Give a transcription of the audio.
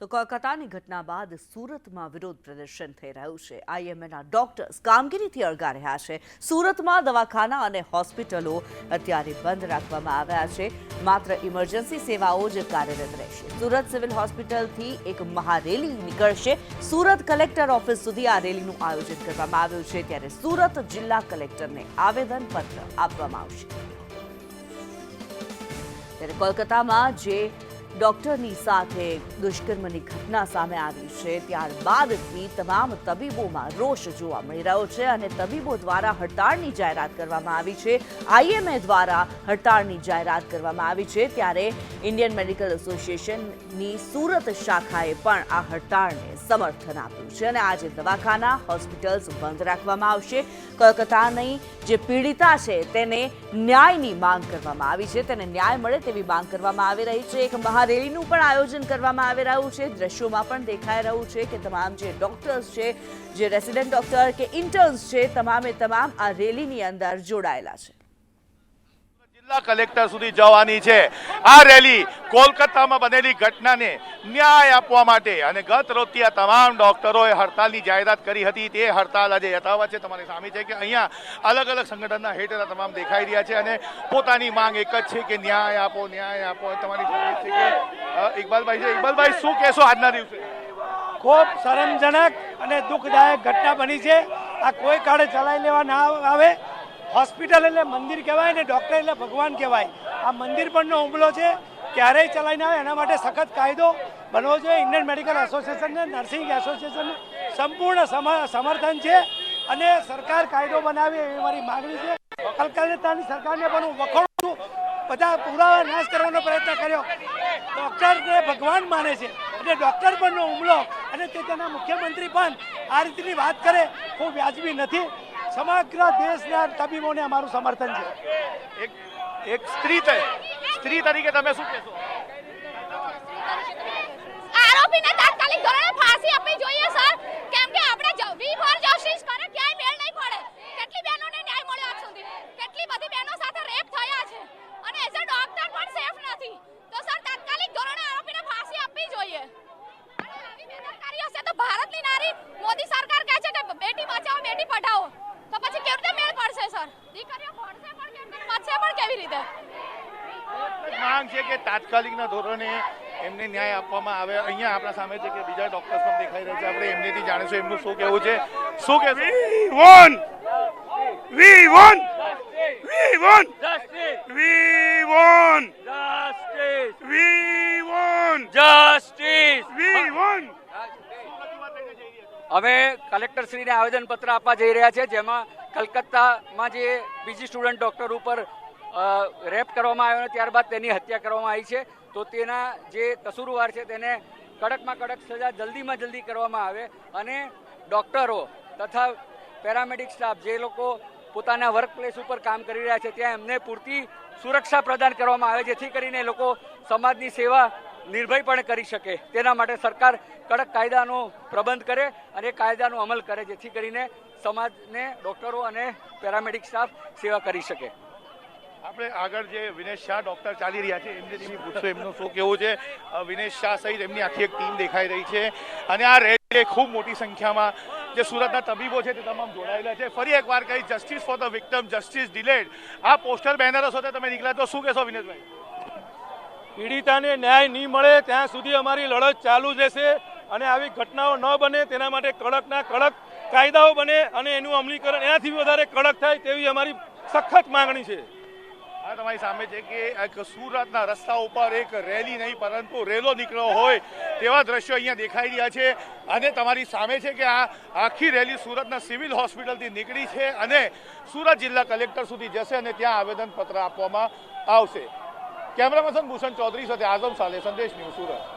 તો કોલકાતાની ઘટના બાદ સુરતમાં વિરોધ પ્રદર્શન થઈ રહ્યું છે. આઈએમએના ડોક્ટર્સ કામગીરીથી અળગા રહ્યા છે. સુરતમાં દવાખાના અને હોસ્પિટલો અત્યારે બંધ રાખવામાં આવ્યા છે. માત્ર ઇમરજન્સી સેવાઓ જ કાર્યરત રહેશે. સુરત સિવિલ હોસ્પિટલથી એક મહારેલી નીકળશે. સુરત કલેક્ટર ઓફિસ સુધી આ રેલીનું આયોજન કરવામાં આવ્યું છે. ત્યારે સુરત જિલ્લા કલેક્ટરને આવેદનપત્ર આપવામાં આવશે. ત્યારે કોલકાતામાં જે ડોક્ટરની સાથે દુષ્કર્મની ઘટના સામે આવી છે. ત્યારબાદથી તમામ તબીબોમાં રોષ જોવા મળી રહ્યો છે અને તબીબો દ્વારા હડતાળની જાહેરાત કરવામાં આવી છે. આઈએમએ દ્વારા હડતાળની જાહેરાત કરવામાં આવી છે. ત્યારે ઇન્ડિયન મેડિકલ એસોસિએશનની સુરત શાખાએ પણ આ હડતાળને સમર્થન આપ્યું છે અને આજે દવાખાના, હોસ્પિટલ્સ બંધ રાખવામાં આવશે. કોલકાતાની જે પીડિતા છે તેને ન્યાયની માંગ કરવામાં આવી છે. તેને ન્યાય મળે તેવી માંગ કરવામાં આવી રહી છે. એક મહારેલીનું પણ આયોજન કરવામાં આવી રહ્યું છે. દ્રશ્યોમાં પણ દેખાઈ રહ્યું છે કે તમામ જે ડોક્ટર્સ છે, જે રેસિડેન્ટ ડોક્ટર કે ઇન્ટર્ન્સ છે, તમામે તમામ આ રેલીની અંદર જોડાયેલા છે. કલેક્ટર સુધી જવાની છે. આ રેલી કોલકાતામાં બનેલી ઘટનાને ન્યાય આપવા માટે અને ગત રોજથી તમામ ડોક્ટરોએ હડતાલની જાહેરાત કરી હતી તે હડતાલ આજે યથાવત છે. તમારી સામે છે કે અહીંયા અલગ અલગ સંગઠનના હેઠળ તમામ દેખાઈ રહ્યા છે અને પોતાની માંગ એક જ છે કે ન્યાય આપો ન્યાય આપો. તમારી છે કે ઇકબાલભાઈ છે. ઇકબાલભાઈ, શું કહેશો આજના દિવસે? ખૂબ શરમજનક અને દુઃખદાયક ઘટના બની છે. આ કોઈ કાળે ચલાવી લેવા ના આવે. હોસ્પિટલ એટલે મંદિર કહેવાય ને ડૉક્ટર એટલે ભગવાન કહેવાય. આ મંદિર પરનો હુમલો છે, ક્યારેય ચલાવી ના આવે, એના માટે સખત કાયદો બનવો જોઈએ. ઇન્ડિયન મેડિકલ એસોસિએશનને નર્સિંગ એસોસિએશનનું સંપૂર્ણ સમ- સમર્થન છે અને સરકાર કાયદો બનાવે એવી મારી માગણી છે. કલકત્તાની સરકારને પણ હું વખોડું છું. બધા પુરાવા નાશ કરવાનો પ્રયત્ન કર્યો. ડૉક્ટરને ભગવાન માને છે. એટલે ડૉક્ટર પરનો હુમલો અને તે તેના મુખ્યમંત્રી પણ આ રીતની વાત કરે ખૂબ વ્યાજબી નથી. સમગ્ર દેશના તબીબોને અમારું સમર્થન છે. એક એક સ્ત્રી છે. સ્ત્રી તરીકે તમે શું કહેશો? આરોપીને તાત્કાલિક ધોરણે ફાંસી આપવી જોઈએ સર. કેમ કે આપણે વી ફોર જસ્ટિસ કરે ક્યાંય મેળ નહીં પડે કેટલી બહેનોને ન્યાય મળ્યો આજ સુધી કેટલી બધી બહેનો સાથે રેપ થયા છે અને એઝ અ ડોક્ટર પણ સેફ નથી તો સર તાત્કાલિક ધોરણે આરોપીને ફાંસી આપવી જોઈએ અને આવી બેદરકારી હશે તો ભારતની નારી મોદી સરકાર કહે છે કે બેટી બચાવો બેટી પઢાઓ તો પછી કેવી રીતે મેળ પડશે સર દીકરીઓ ભણશે પણ કેમ કે બચશે પણ કેવી રીતે માંગ છે કે તાત્કાલિકના ધોરણે એમને ન્યાય આપવામાં આવે. અહીંયા આપણા સામે છે કે બીજા ડોક્ટર્સ પણ દેખાઈ રહ્યા છે. આપણે એમનેથી જાણીશું એમનું શું કહેવું છે. શું કહેશું? We won won! Won won! Won we We justice we won! અમે કલેક્ટરશ્રીને આવેદનપત્ર આપવા જઈ રહ્યા છે જેમાં કલકત્તામાં જે બીજી સ્ટુડન્ટ ડૉક્ટર ઉપર રેપ કરવામાં આવ્યો અને ત્યારબાદ તેની હત્યા કરવામાં આવી છે. તો તેના જે કસૂરવાર છે તેને કડકમાં કડક સજા જલ્દીમાં જલ્દી કરવામાં આવે અને ડૉક્ટરો તથા પેરામેડિક સ્ટાફ જે લોકો પોતાના વર્ક પ્લેસ ઉપર કામ કરી રહ્યા છે ત્યાં એમને પૂરતી સુરક્ષા પ્રદાન કરવામાં આવે જેથી કરીને લોકો સમાજની સેવા નિર્ભયપણે કરી શકે. તેના માટે સરકાર કડક કાયદાનો પ્રબંધ કરે અને કાયદાનો અમલ કરે જેથી કરીને સમાજને ડૉક્ટરો અને પેરામેડિક સ્ટાફ સેવા કરી શકે. આપણે આગળ જે વિનેશ શાહ ડોક્ટર ચાલી રહ્યા છે એમનેથી પૂછશો, એમનું શું કેવું છે? વિનેશ શાહ સહિત એમની આખી એક ટીમ દેખાઈ રહી છે. અને આ રેલી ખૂબ મોટી સંખ્યામાં. જે સુરતના તબીબો છે તે તમામ જોડાયેલા છે. ફરી એકવાર કહી justice for the victim justice delayed આ પોસ્ટર બેનરો સાથે તમે નીકળ્યા. તો શું કહેશો વિનેશભાઈ? પીડિતાને ન્યાય નહીં મળે, ત્યાં સુધી અમારી લડત ચાલુ જ રહેશે. અને આવી ઘટનાઓ ન બને, તેના માટે કડકના કડક કાયદાઓ બને અને એનું અમલીકરણ એનાથી વધારે કડક થાય તેવી અમારી સખત માંગણી છે. આ તમારી સામે છે કે એક સુરતના રસ્તા ઉપર એક રેલી નહીં, પરંતુ રેલો નીકળ્યો હોય તેવા દ્રશ્યો અહીંયા દેખાઈ રહ્યા છે. અને તમારી સામે છે કે આ આખી રેલી સુરતના સિવિલ હોસ્પિટલથી નીકળી છે અને સુરત જિલ્લા કલેક્ટર સુધી જશે અને ત્યાં આવેદનપત્ર આપવામાં આવશે. કેમેરામર્સન ભૂષણ ચૌધરી સાથે આઝમ સાલે, સંદેશ ન્યૂઝ સુરત.